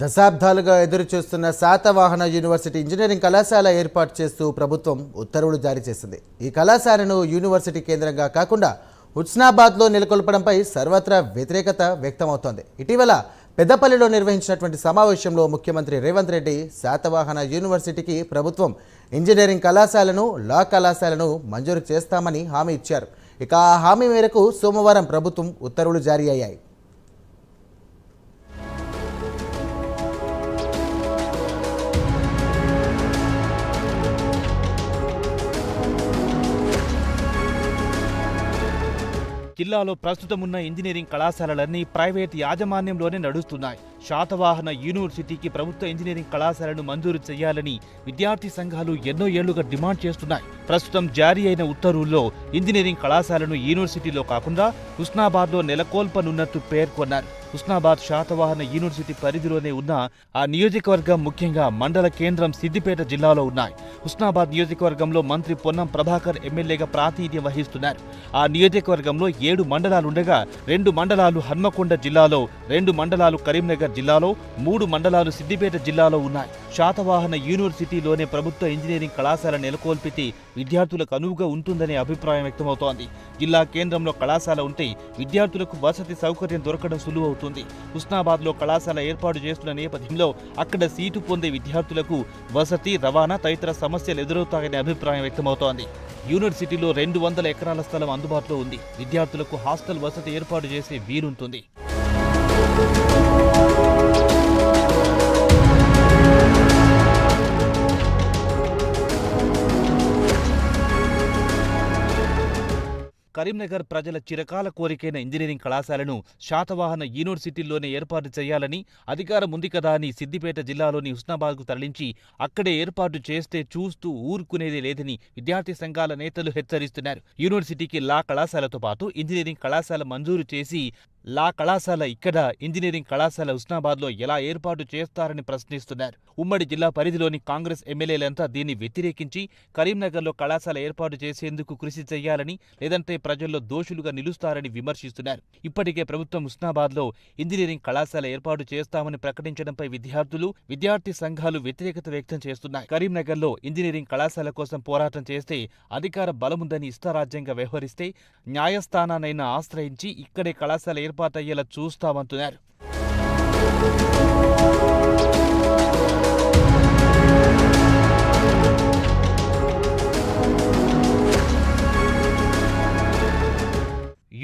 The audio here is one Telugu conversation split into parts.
దశాబ్దాలుగా ఎదురుచూస్తున్న శాతవాహన యూనివర్సిటీ ఇంజనీరింగ్ కళాశాల ఏర్పాటు చేస్తూ ప్రభుత్వం ఉత్తర్వులు జారీ చేసింది. ఈ కళాశాలను యూనివర్సిటీ కేంద్రంగా కాకుండా హుస్నాబాద్లో నెలకొల్పడంపై సర్వత్రా వ్యతిరేకత వ్యక్తమవుతోంది. ఇటీవల పెద్దపల్లిలో నిర్వహించినటువంటి సమావేశంలో ముఖ్యమంత్రి రేవంత్ రెడ్డి శాతవాహన యూనివర్సిటీకి ప్రభుత్వం ఇంజనీరింగ్ కళాశాలను లా కళాశాలను మంజూరు చేస్తామని హామీ ఇచ్చారు. ఇక ఆ హామీ మేరకు సోమవారం ప్రభుత్వం ఉత్తర్వులు జారీ అయ్యాయి. జిల్లాలో ప్రస్తుతం ఉన్న ఇంజనీరింగ్ కళాశాలలన్నీ ప్రైవేట్ యాజమాన్యంలోనే నడుస్తున్నాయి. శాతవాహన యూనివర్సిటీకి ప్రభుత్వ ఇంజనీరింగ్ కళాశాలను మంజూరు చేయాలని విద్యార్థి సంఘాలు ఎన్నో ఏళ్ళుగా డిమాండ్ చేస్తున్నాయి. ప్రస్తుతం జారీ అయిన ఉత్తర్వుల్లో ఇంజనీరింగ్ కళాశాలను యూనివర్సిటీలో కాకుండా హుస్నాబాద్లో నెలకొల్పనున్నట్టు పేర్కొన్నారు. హుస్నాబాద్ శాతవాహన యూనివర్సిటీ పరిధిలోనే ఉన్న ఆ నియోజకవర్గం ముఖ్యంగా మండల కేంద్రం సిద్దిపేట జిల్లాలో ఉన్నాయి. హుస్నాబాద్ నియోజకవర్గంలో మంత్రి పొన్నం ప్రభాకర్ ఎమ్మెల్యేగా ప్రాతినిధ్యం వహిస్తున్నారు. ఆ నియోజకవర్గంలో ఏడు మండలాలుండగా రెండు మండలాలు హన్మకొండ జిల్లాలో రెండు మండలాలు కరీంనగర్ జిల్లాలో మూడు మండలాలు సిద్దిపేట జిల్లాలో ఉన్నాయి. శాతవాహన యూనివర్సిటీలోనే ప్రభుత్వ ఇంజనీరింగ్ కళాశాల నెలకొల్పితే విద్యార్థులకు అనువుగా ఉంటుందనే అభిప్రాయం వ్యక్తమవుతోంది. జిల్లా కేంద్రంలో కళాశాల ఉంటే విద్యార్థులకు వసతి సౌకర్యం దొరకడం సులువవుతుంది. హుస్నాబాద్లో కళాశాల ఏర్పాటు చేస్తున్న నేపథ్యంలో అక్కడ సీటు పొందే విద్యార్థులకు వసతి రవాణా తదితర సమస్యలు ఎదురవుతాయనే అభిప్రాయం వ్యక్తమవుతోంది. యూనివర్సిటీలో రెండు వందల ఎకరాల స్థలం అందుబాటులో ఉంది. విద్యార్థులకు హాస్టల్ వసతి ఏర్పాటు చేసే వీలుంటుంది. కరీంనగర్ ప్రజల చిరకాల కోరికైన ఇంజనీరింగ్ కళాశాలను శాతవాహన యూనివర్సిటీల్లోనే ఏర్పాటు చేయాలని అధికారం ఉంది కదా అని సిద్దిపేట జిల్లాలోని హుస్నాబాద్కు తరలించి అక్కడే ఏర్పాటు చేస్తే చూస్తూ ఊరుకునేదే లేదని విద్యార్థి సంఘాల నేతలు హెచ్చరిస్తున్నారు. యూనివర్సిటీకి లా కళాశాలతో పాటు ఇంజనీరింగ్ కళాశాల మంజూరు చేసి లా కళాశాల ఇక్కడ ఇంజనీరింగ్ కళాశాల హుస్నాబాద్లో ఎలా ఏర్పాటు చేస్తారని ప్రశ్నిస్తున్నారు. ఉమ్మడి జిల్లా పరిధిలోని కాంగ్రెస్ ఎమ్మెల్యేలంతా దీన్ని వ్యతిరేకించి కరీంనగర్లో కళాశాల ఏర్పాటు చేసేందుకు కృషి చేయాలని లేదంటే ప్రజల్లో దోషులుగా నిలుస్తారని విమర్శిస్తున్నారు. ఇప్పటికే ప్రభుత్వం హుస్నాబాద్లో ఇంజనీరింగ్ కళాశాల ఏర్పాటు చేస్తామని ప్రకటించడంపై విద్యార్థులు విద్యార్థి సంఘాలు వ్యతిరేకత వ్యక్తం చేస్తున్నాయి. కరీంనగర్లో ఇంజనీరింగ్ కళాశాల కోసం పోరాటం చేస్తే అధికార బలముందని ఇష్టారాజ్యంగా వ్యవహరిస్తే న్యాయస్థానాన్నైనా ఆశ్రయించి ఇక్కడే కళాశాల ఏర్పాటయ్యేలా చూస్తామంటున్నారు.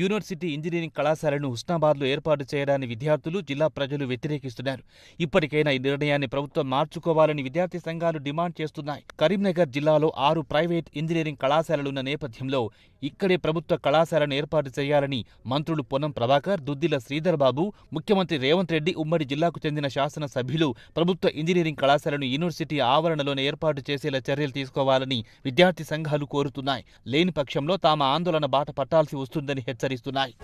యూనివర్సిటీ ఇంజనీరింగ్ కళాశాలను హుస్నాబాద్లో ఏర్పాటు చేయడాన్ని విద్యార్థులు జిల్లా ప్రజలు వ్యతిరేకిస్తున్నారు. ఇప్పటికైనా ఈ నిర్ణయాన్ని ప్రభుత్వం మార్చుకోవాలని విద్యార్థి సంఘాలు డిమాండ్ చేస్తున్నాయి. కరీంనగర్ జిల్లాలో ఆరు ప్రైవేట్ ఇంజనీరింగ్ కళాశాలలున్న నేపథ్యంలో ఇక్కడే ప్రభుత్వ కళాశాలను ఏర్పాటు చేయాలని మంత్రులు పొన్నం ప్రభాకర్ దుద్దిల శ్రీధర్బాబు ముఖ్యమంత్రి రేవంత్ రెడ్డి ఉమ్మడి జిల్లాకు చెందిన శాసనసభ్యులు ప్రభుత్వ ఇంజనీరింగ్ కళాశాలను యూనివర్సిటీ ఆవరణలోనే ఏర్పాటు చేసేలా చర్యలు తీసుకోవాలని విద్యార్థి సంఘాలు కోరుతున్నాయి. లేని పక్షంలో తామ ఆందోళన బాట పట్టాల్సి వస్తుందని హెచ్చరిస్తున్నాయి.